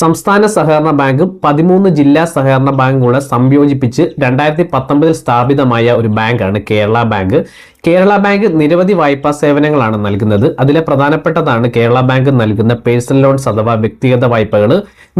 സംസ്ഥാന സഹകരണ ബാങ്കും പതിമൂന്ന് ജില്ലാ സഹകരണ ബാങ്കും കൂടെ സംയോജിപ്പിച്ച് രണ്ടായിരത്തി പത്തൊമ്പതിൽ സ്ഥാപിതമായ ഒരു ബാങ്കാണ് കേരള ബാങ്ക്. കേരള ബാങ്ക് നിരവധി വായ്പാ സേവനങ്ങളാണ് നൽകുന്നത്. അതിലെ പ്രധാനപ്പെട്ടതാണ് കേരള ബാങ്ക് നൽകുന്ന പേഴ്സണൽ ലോൺസ് അഥവാ വ്യക്തിഗത വായ്പകൾ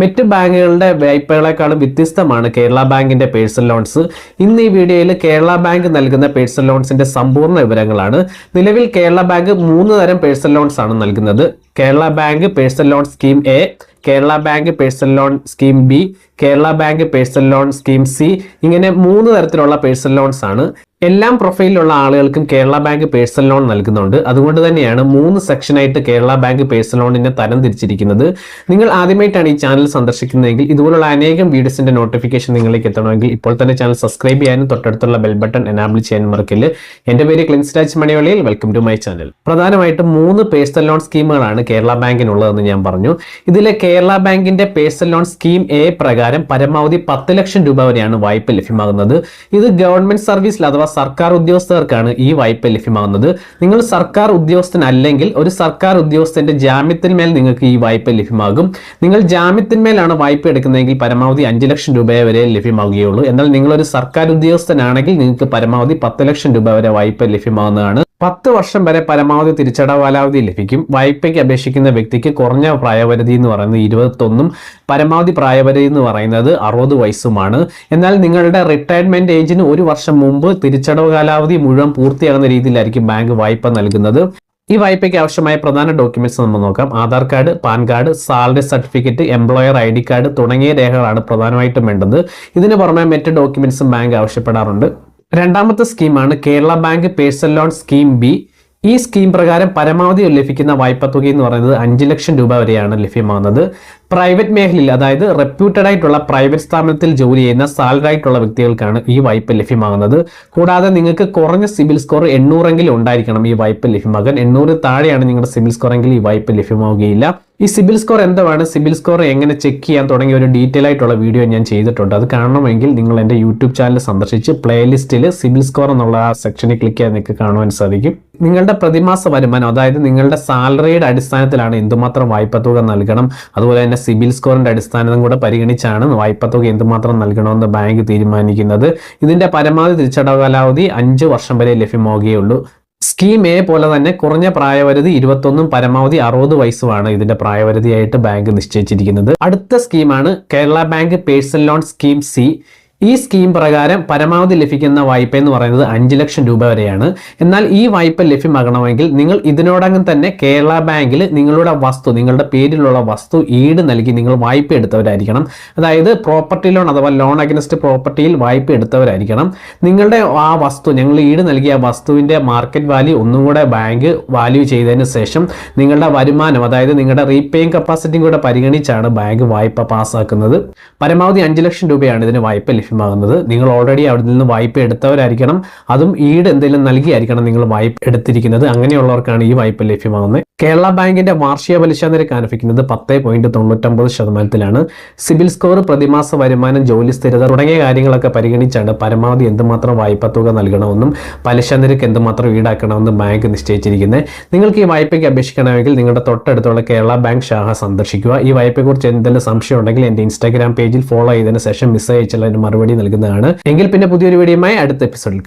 മറ്റ് ബാങ്കുകളുടെ വായ്പകളെക്കാളും വ്യത്യസ്തമാണ് കേരള ബാങ്കിന്റെ പേഴ്സണൽ ലോൺസ്. ഇന്ന് ഈ വീഡിയോയിൽ കേരള ബാങ്ക് നൽകുന്ന പേഴ്സണൽ ലോൺസിന്റെ സമ്പൂർണ വിവരങ്ങളാണ്. നിലവിൽ കേരള ബാങ്ക് മൂന്ന് തരം പേഴ്സണൽ ലോൺസ് ആണ് നൽകുന്നത്. Kerala bank personal loan scheme A Kerala bank personal loan scheme B Kerala bank personal loan scheme C ഇങ്ങനെ മൂന്ന് തരത്തിലുള്ള പേഴ്സണൽ ലോൺസ് ആണ് എല്ലാം പ്രൊഫൈലിലുള്ള ആളുകൾക്കും കേരള ബാങ്ക് പേഴ്സണൽ ലോൺ നൽകുന്നുണ്ട്. അതുകൊണ്ട് തന്നെയാണ് മൂന്ന് സെക്ഷനായിട്ട് കേരള ബാങ്ക് പേഴ്സണൽ ലോണിനെ തരം തിരിച്ചിരിക്കുന്നത്. നിങ്ങൾ ആദ്യമായിട്ടാണ് ഈ ചാനൽ സന്ദർശിക്കുന്നതെങ്കിൽ ഇതുപോലുള്ള അനേകം വീഡിയോസിന്റെ നോട്ടിഫിക്കേഷൻ നിങ്ങളിലേക്ക് എത്തണമെങ്കിൽ ഇപ്പോൾ തന്നെ ചാനൽ സബ്സ്ക്രൈബ് ചെയ്യാനും തൊട്ടടുത്തുള്ള ബെൽ ബട്ടൺ എനാബിൾ ചെയ്യാൻ മറക്കില്ല എന്റെ പേര് ക്ലിൻസ് രാജ് മണിയോളിയിൽ. വെൽക്കം ടു മൈ ചാനൽ പ്രധാനമായിട്ടും മൂന്ന് പേഴ്സണൽ ലോൺ സ്കീമുകളാണ് കേരള ബാങ്കിനുള്ളതെന്ന് ഞാൻ പറഞ്ഞു. ഇതിലെ കേരള ബാങ്കിന്റെ പേഴ്സണൽ ലോൺ സ്കീം എ പ്രകാരം പരമാവധി പത്ത് ലക്ഷം രൂപ വരെയാണ് വായ്പ ലഭ്യമാകുന്നത്. ഇത് ഗവൺമെന്റ് സർവീസിൽ അഥവാ സർക്കാർ ഉദ്യോഗസ്ഥർക്കാണ് ഈ വായ്പ ലഭ്യമാകുന്നത്. നിങ്ങൾ സർക്കാർ ഉദ്യോഗസ്ഥൻ അല്ലെങ്കിൽ ഒരു സർക്കാർ ഉദ്യോഗസ്ഥന്റെ ജാമ്യത്തിന്മേൽ നിങ്ങൾക്ക് ഈ വായ്പ ലഭ്യമാകും. നിങ്ങൾ ജാമ്യത്തിന്മേലാണ് വായ്പ എടുക്കുന്നതെങ്കിൽ പരമാവധി അഞ്ച് ലക്ഷം രൂപ വരെ ലഭ്യമാവുകയുള്ളൂ. എന്നാൽ നിങ്ങൾ ഒരു സർക്കാർ ഉദ്യോഗസ്ഥനാണെങ്കിൽ നിങ്ങൾക്ക് പരമാവധി പത്ത് ലക്ഷം രൂപ വരെ വായ്പ ലഭ്യമാകുന്നതാണ് പത്ത് വർഷം വരെ പരമാവധി തിരിച്ചടവ് കാലാവധി ലഭിക്കും. വായ്പയ്ക്ക് അപേക്ഷിക്കുന്ന വ്യക്തിക്ക് കുറഞ്ഞ പ്രായപരിധി എന്ന് പറയുന്നത് ഇരുപത്തൊന്നും പരമാവധി പ്രായപരിധി എന്ന് പറയുന്നത് അറുപത് വയസ്സുമാണ്. എന്നാൽ നിങ്ങളുടെ റിട്ടയർമെന്റ് ഏജിന് ഒരു വർഷം മുമ്പ് തിരിച്ചടവ് കാലാവധി മുഴുവൻ പൂർത്തിയാകുന്ന രീതിയിലായിരിക്കും ബാങ്ക് വായ്പ നൽകുന്നത്. ഈ വായ്പയ്ക്ക് ആവശ്യമായ പ്രധാന ഡോക്യുമെന്റ്സ് നമ്മൾ നോക്കാം. Aadhaar card PAN card salary certificate employer I D card തുടങ്ങിയ രേഖകളാണ് പ്രധാനമായിട്ടും വേണ്ടത്. ഇതിന് പുറമെ മറ്റ് ഡോക്യുമെന്റ്സും ബാങ്ക് ആവശ്യപ്പെടാറുണ്ട്. രണ്ടാമത്തെ സ്കീമാണ് Kerala bank personal loan scheme B. ഈ സ്കീം പ്രകാരം പരമാവധി ലഭിക്കുന്ന വായ്പ തുക എന്ന് പറയുന്നത് അഞ്ച് ലക്ഷം രൂപ വരെയാണ് ലഭ്യമാകുന്നത്. പ്രൈവറ്റ് മേഖലയിൽ അതായത് റെപ്യൂട്ടഡ് ആയിട്ടുള്ള പ്രൈവറ്റ് സ്ഥാപനത്തിൽ ജോലി ചെയ്യുന്ന സാലറി ആയിട്ടുള്ള വ്യക്തികൾക്കാണ് ഈ വായ്പ ലഭ്യമാകുന്നത്. കൂടാതെ നിങ്ങൾക്ക് കുറഞ്ഞ സിബിൽ സ്കോർ എണ്ണൂറെങ്കിലും ഉണ്ടായിരിക്കണം ഈ വായ്പ ലഭ്യമാകാൻ. എണ്ണൂറ് താഴെയാണ് നിങ്ങളുടെ സിബിൽ സ്കോർ എങ്കിൽ ഈ വായ്പ ലഭ്യമാവുകയില്ല. ഈ സിബിൽ സ്കോർ എന്താണ്? സിബിൽ സ്കോർ എങ്ങനെ ചെക്ക് ചെയ്യാൻ തുടങ്ങിയ ഒരു ഡീറ്റെയിൽ ആയിട്ടുള്ള വീഡിയോ ഞാൻ ചെയ്തിട്ടുണ്ട്. അത് കാണണമെങ്കിൽ നിങ്ങൾ എന്റെ യൂട്യൂബ് ചാനൽ സന്ദർശിച്ച് പ്ലേലിസ്റ്റിൽ സിബിൽ സ്കോർ എന്നുള്ള ആ സെക്ഷനിൽ ക്ലിക്ക് ചെയ്യാൻ നിങ്ങൾക്ക് കാണുവാൻ സാധിക്കും. നിങ്ങളുടെ പ്രതിമാസ വരുമാനം അതായത് നിങ്ങളുടെ സാലറിയുടെ അടിസ്ഥാനത്തിലാണ് എന്തുമാത്രം വായ്പ തുക നൽകണം. അതുപോലെ തന്നെ സിബിൽ സ്കോറിന്റെ അടിസ്ഥാനം കൂടെ പരിഗണിച്ചാണ് വായ്പ തുക എന്തുമാത്രം നൽകണമെന്ന് ബാങ്ക് തീരുമാനിക്കുന്നത്. ഇതിന്റെ പരമാവധി തിരിച്ചടവ് കാലാവധി അഞ്ച് വർഷം വരെ ലഭ്യമാവുകയുള്ളൂ സ്കീം എ പോലെ തന്നെ കുറഞ്ഞ പ്രായപരിധി ഇരുപത്തൊന്നും പരമാവധി അറുപത് വയസ്സുമാണ് ഇതിന്റെ പ്രായപരിധിയായിട്ട് ബാങ്ക് നിശ്ചയിച്ചിരിക്കുന്നത്. അടുത്ത സ്കീമാണ് Kerala bank personal loan scheme C ഈ സ്കീം പ്രകാരം പരമാവധി ലഭിക്കുന്ന വായ്പ എന്ന് പറയുന്നത് അഞ്ച് ലക്ഷം രൂപ വരെയാണ്. എന്നാൽ ഈ വായ്പ ലഭ്യമാകണമെങ്കിൽ നിങ്ങൾ ഇതിനോടകം തന്നെ കേരള ബാങ്കിൽ നിങ്ങളുടെ വസ്തു നിങ്ങളുടെ പേരിലുള്ള വസ്തു ഈട് നൽകി നിങ്ങൾ വായ്പ എടുത്തവരായിരിക്കണം. അതായത് പ്രോപ്പർട്ടി ലോൺ അഥവാ ലോൺ അഗൻസ്റ്റ് പ്രോപ്പർട്ടിയിൽ വായ്പ എടുത്തവരായിരിക്കണം. നിങ്ങളുടെ ആ വസ്തു ഞങ്ങൾ ഈട് നൽകിയ വസ്തുവിന്റെ മാർക്കറ്റ് വാല്യൂ ഒന്നും കൂടെ ബാങ്ക് വാല്യൂ ചെയ്തതിന് ശേഷം നിങ്ങളുടെ വരുമാനം അതായത് നിങ്ങളുടെ റീപേയിങ് കപ്പാസിറ്റിയും കൂടെ പരിഗണിച്ചാണ് ബാങ്ക് വായ്പ പാസ്സാക്കുന്നത് പരമാവധി അഞ്ച് ലക്ഷം രൂപയാണ് ഇതിന് വായ്പ ലഭ്യമാകുന്നത്. നിങ്ങൾ ഓൾറെഡി അവിടെ നിന്ന് വായ്പ എടുത്തവരായിരിക്കണം. അതും ഈട് എന്തെങ്കിലും നൽകിയായിരിക്കണം നിങ്ങൾ വായ്പ എടുത്തിരിക്കുന്നത്. അങ്ങനെയുള്ളവർക്കാണ് ഈ വായ്പ ലഭ്യമാകുന്നത്. കേരള ബാങ്കിന്റെ വാർഷിക പലിശ നിരക്ക് ആരംഭിക്കുന്നത് പത്ത് പോയിന്റ് തൊണ്ണൂറ്റൊമ്പത് ശതമാനത്തിലാണ്. സിബിൽ സ്കോർ പ്രതിമാസ വരുമാനം ജോലി സ്ഥിരത തുടങ്ങിയ കാര്യങ്ങളൊക്കെ പരിഗണിച്ചാണ് പരമാവധി എന്തുമാത്രം വായ്പ തുക നൽകണമെന്നും പലിശ നിരക്ക് എന്തുമാത്രം ഈടാക്കണമെന്നും ബാങ്ക് നിശ്ചയിച്ചിരിക്കുന്നത്. നിങ്ങൾക്ക് ഈ വായ്പയ്ക്ക് അപേക്ഷിക്കണമെങ്കിൽ നിങ്ങളുടെ തൊട്ടടുത്തുള്ള കേരള ബാങ്ക് ശാഖ സന്ദർശിക്കുക. ഈ വായ്പയെക്കുറിച്ച് എന്തെങ്കിലും സംശയം ഉണ്ടെങ്കിൽ എന്റെ ഇൻസ്റ്റാഗ്രാം പേജിൽ ഫോളോ ചെയ്തതിന് ശേഷം മിസ് അയച്ചുള്ള മറുപടി നൽകുന്നതാണ്. എങ്കിൽ പിന്നെ പുതിയൊരു വീഡിയോയുമായി അടുത്ത എപ്പിസോഡിൽ കാണാം.